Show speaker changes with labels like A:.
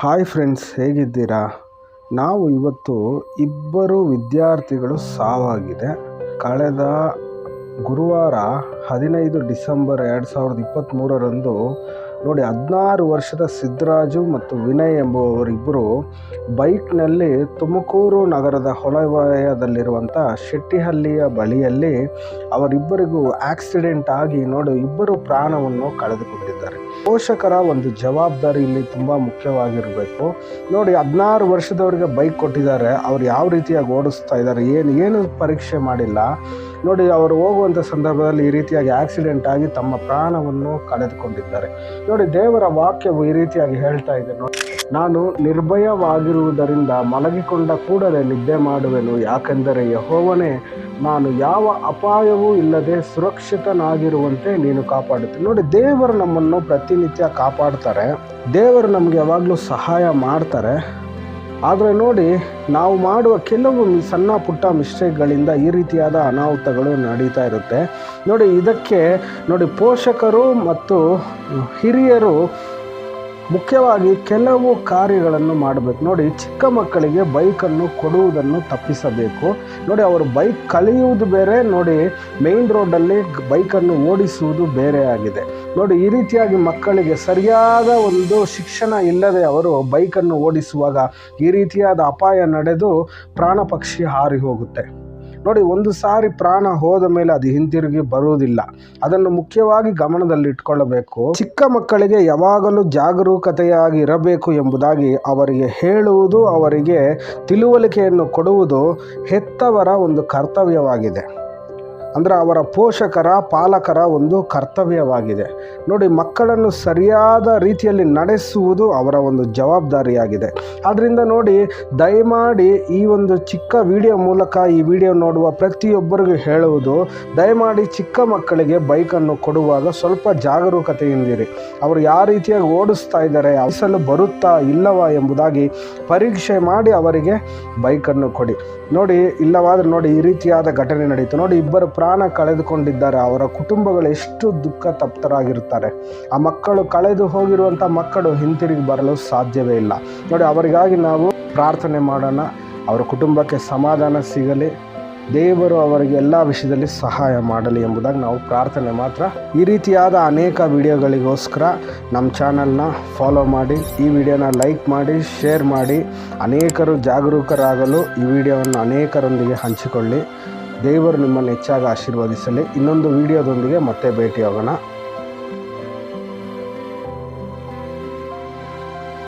A: hi friends ಹೇಗಿದ್ದೀರಾ ನಾವು ಇವತ್ತು ಇಬ್ಬರು ವಿದ್ಯಾರ್ಥಿಗಳು ಸಾವಾಗಿದೆ ಕಳೆದ ಗುರುವಾರ ಹದಿನೈದು ಡಿಸೆಂಬರ್ ಎರಡು ಸಾವಿರದ ಇಪ್ಪತ್ತ್ಮೂರರಂದು ನೋಡಿ ಹದಿನಾರು ವರ್ಷದ ಸಿದ್ದರಾಜು ಮತ್ತು ವಿನಯ್ ಎಂಬುವವರಿಬ್ಬರು ಬೈಕ್ನಲ್ಲಿ ತುಮಕೂರು ನಗರದ ಹೊಳವಯದಲ್ಲಿರುವಂಥ ಶೆಟ್ಟಿಹಳ್ಳಿಯ ಬಳಿಯಲ್ಲಿ ಅವರಿಬ್ಬರಿಗೂ ಆಕ್ಸಿಡೆಂಟ್ ಆಗಿ ನೋಡಿ ಇಬ್ಬರು ಪ್ರಾಣವನ್ನು ಕಳೆದುಕೊಂಡಿದ್ದಾರೆ ಪೋಷಕರ ಒಂದು ಜವಾಬ್ದಾರಿ ಇಲ್ಲಿ ತುಂಬ ಮುಖ್ಯವಾಗಿರಬೇಕು ನೋಡಿ ಹದಿನಾರು ವರ್ಷದವರಿಗೆ ಬೈಕ್ ಕೊಟ್ಟಿದ್ದಾರೆ ಅವ್ರು ಯಾವ ರೀತಿಯಾಗಿ ಓಡಿಸ್ತಾ ಇದ್ದಾರೆ ಏನು ಏನು ಪರೀಕ್ಷೆ ಮಾಡಿಲ್ಲ ನೋಡಿ ಅವರು ಹೋಗುವಂಥ ಸಂದರ್ಭದಲ್ಲಿ ಈ ರೀತಿಯಾಗಿ ಆಕ್ಸಿಡೆಂಟ್ ಆಗಿ ತಮ್ಮ ಪ್ರಾಣವನ್ನು ಕಳೆದುಕೊಂಡಿದ್ದಾರೆ ನೋಡಿ ದೇವರ ವಾಕ್ಯವು ಈ ರೀತಿಯಾಗಿ ಹೇಳ್ತಾ ಇದೆ ನೋಡಿ ನಾನು ನಿರ್ಭಯವಾಗಿರುವುದರಿಂದ ಮಲಗಿಕೊಂಡ ಕೂಡಲೇ ನಿದ್ದೆ ಮಾಡುವೆನು ಯಾಕೆಂದರೆ ಯಹೋವನೇ ನಾನು ಯಾವ ಅಪಾಯವೂ ಇಲ್ಲದೆ ಸುರಕ್ಷಿತನಾಗಿರುವಂತೆ ನೀನು ಕಾಪಾಡುತ್ತೀನಿ ನೋಡಿ ದೇವರು ನಮ್ಮನ್ನು ಪ್ರತಿನಿತ್ಯ ಕಾಪಾಡ್ತಾರೆ ದೇವರು ನಮಗೆ ಯಾವಾಗಲೂ ಸಹಾಯ ಮಾಡ್ತಾರೆ ಆದರೆ ನೋಡಿ ನಾವು ಮಾಡುವ ಕೆಲವು ಸಣ್ಣ ಪುಟ್ಟ ಮಿಸ್ಟೇಕ್ಗಳಿಂದ ಈ ರೀತಿಯಾದ ಅನಾಹುತಗಳು ನಡೀತಾ ಇರುತ್ತೆ ನೋಡಿ ಇದಕ್ಕೆ ನೋಡಿ ಪೋಷಕರು ಮತ್ತು ಹಿರಿಯರು ಮುಖ್ಯವಾಗಿ ಕೆಲವು ಕಾರ್ಯಗಳನ್ನು ಮಾಡಬೇಕು ನೋಡಿ ಚಿಕ್ಕ ಮಕ್ಕಳಿಗೆ ಬೈಕನ್ನು ಕೊಡುವುದನ್ನು ತಪ್ಪಿಸಬೇಕು ನೋಡಿ ಅವರು ಬೈಕ್ ಕಲಿಯುವುದು ಬೇರೆ ನೋಡಿ ಮೇನ್ ರೋಡಲ್ಲಿ ಬೈಕನ್ನು ಓಡಿಸುವುದು ಬೇರೆ ಆಗಿದೆ ನೋಡಿ ಈ ರೀತಿಯಾಗಿ ಮಕ್ಕಳಿಗೆ ಸರಿಯಾದ ಒಂದು ಶಿಕ್ಷಣ ಇಲ್ಲದೆ ಅವರು ಬೈಕನ್ನು ಓಡಿಸುವಾಗ ಈ ರೀತಿಯಾದ ಅಪಾಯ ನಡೆದು ಪ್ರಾಣ ಪಕ್ಷಿ ಹಾರಿ ಹೋಗುತ್ತೆ ನೋಡಿ ಒಂದು ಸಾರಿ ಪ್ರಾಣ ಹೋದ ಮೇಲೆ ಅದು ಹಿಂತಿರುಗಿ ಬರುವುದಿಲ್ಲ ಅದನ್ನು ಮುಖ್ಯವಾಗಿ ಗಮನದಲ್ಲಿಟ್ಕೊಳ್ಳಬೇಕು ಚಿಕ್ಕ ಮಕ್ಕಳಿಗೆ ಯಾವಾಗಲೂ ಜಾಗರೂಕತೆಯಾಗಿ ಇರಬೇಕು ಎಂಬುದಾಗಿ ಅವರಿಗೆ ಹೇಳುವುದು ಅವರಿಗೆ ತಿಳುವಳಿಕೆಯನ್ನು ಕೊಡುವುದು ಹೆತ್ತವರ ಒಂದು ಕರ್ತವ್ಯವಾಗಿದೆ ಅಂದರೆ ಅವರ ಪೋಷಕರ ಪಾಲಕರ ಒಂದು ಕರ್ತವ್ಯವಾಗಿದೆ ನೋಡಿ ಮಕ್ಕಳನ್ನು ಸರಿಯಾದ ರೀತಿಯಲ್ಲಿ ನಡೆಸುವುದು ಅವರ ಒಂದು ಜವಾಬ್ದಾರಿಯಾಗಿದೆ ಆದ್ದರಿಂದ ನೋಡಿ ದಯಮಾಡಿ ಈ ಒಂದು ಚಿಕ್ಕ ವಿಡಿಯೋ ಮೂಲಕ ಈ ವಿಡಿಯೋ ನೋಡುವ ಪ್ರತಿಯೊಬ್ಬರಿಗೂ ಹೇಳುವುದು ದಯಮಾಡಿ ಚಿಕ್ಕ ಮಕ್ಕಳಿಗೆ ಬೈಕನ್ನು ಕೊಡುವಾಗ ಸ್ವಲ್ಪ ಜಾಗರೂಕತೆಯಿಂದಿರಿ ಅವರು ಯಾವ ರೀತಿಯಾಗಿ ಓಡಿಸ್ತಾ ಇದ್ದಾರೆ ಅಸಲು ಬರುತ್ತಾ ಇಲ್ಲವಾ ಎಂಬುದಾಗಿ ಪರೀಕ್ಷೆ ಮಾಡಿ ಅವರಿಗೆ ಬೈಕನ್ನು ಕೊಡಿ ನೋಡಿ ಇಲ್ಲವಾದರೆ ನೋಡಿ ಈ ರೀತಿಯಾದ ಘಟನೆ ನಡೆಯಿತು ನೋಡಿ ಇಬ್ಬರು ಪ್ರಾಣ ಕಳೆದುಕೊಂಡಿದ್ದಾರೆ ಅವರ ಕುಟುಂಬಗಳು ಎಷ್ಟು ದುಃಖ ತಪ್ತರಾಗಿರ್ತಾರೆ ಆ ಮಕ್ಕಳು ಕಳೆದು ಹೋಗಿರುವಂಥ ಮಕ್ಕಳು ಹಿಂತಿರುಗಿ ಬರಲು ಸಾಧ್ಯವೇ ಇಲ್ಲ ನೋಡಿ ಅವರಿಗಾಗಿ ನಾವು ಪ್ರಾರ್ಥನೆ ಮಾಡೋಣ ಅವರ ಕುಟುಂಬಕ್ಕೆ ಸಮಾಧಾನ ಸಿಗಲಿ ದೇವರು ಅವರಿಗೆ ಎಲ್ಲ ವಿಷಯದಲ್ಲಿ ಸಹಾಯ ಮಾಡಲಿ ಎಂಬುದಾಗಿ ನಾವು ಪ್ರಾರ್ಥನೆ ಮಾತ್ರ ಈ ರೀತಿಯಾದ ಅನೇಕ ವಿಡಿಯೋಗಳಿಗೋಸ್ಕರ ನಮ್ಮ ಚಾನಲ್ನ ಫಾಲೋ ಮಾಡಿ ಈ ವಿಡಿಯೋನ ಲೈಕ್ ಮಾಡಿ ಶೇರ್ ಮಾಡಿ ಅನೇಕರು ಜಾಗರೂಕರಾಗಲು ಈ ವಿಡಿಯೋವನ್ನು ಅನೇಕರೊಂದಿಗೆ ಹಂಚಿಕೊಳ್ಳಿ ದೇವರು ನಿಮ್ಮನ್ನು ಹೆಚ್ಚಾಗಿ ಆಶೀರ್ವದಿಸಲಿ ಇನ್ನೊಂದು ವಿಡಿಯೋದೊಂದಿಗೆ ಮತ್ತೆ ಭೇಟಿಯಾಗೋಣ